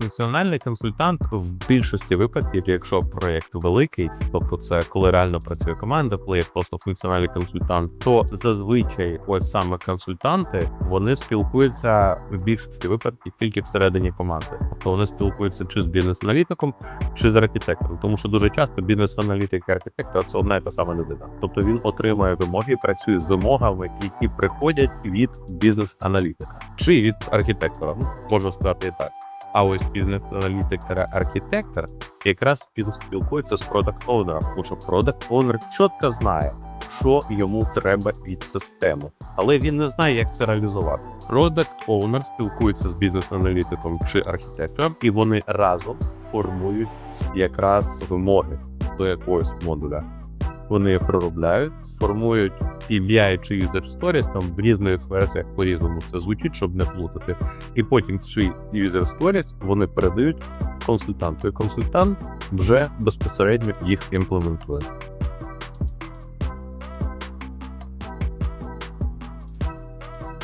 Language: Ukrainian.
функціональний консультант в більшості випадків, якщо проєкт великий, тобто це коли реально працює команда, коли є просто функціональний консультант, то зазвичай ось саме консультанти вони спілкуються в більшості випадків тільки всередині команди. Тобто вони спілкуються чи з бізнес-аналітиком, чи з архітектором, тому що дуже часто бізнес-аналітик і архітектор це одна і та сама людина. Тобто він отримує вимоги, працює з вимогами, які приходять від бізнес-аналітика чи від архітектора. Ну, можна сказати і так. А ось бізнес-аналітик та архітектор якраз спілкується з продакт оунером тому що продакт оунер чітко знає, що йому треба від системи, але він не знає, як це реалізувати. Продакт оунер спілкується з бізнес-аналітиком чи архітектором, і вони разом формують якраз вимоги до якогось модуля. Вони проробляють, формують API чи user stories, там в різних версіях по-різному це звучить, щоб не плутати. І потім свій user stories вони передають консультанту. І консультант вже безпосередньо їх імплементує.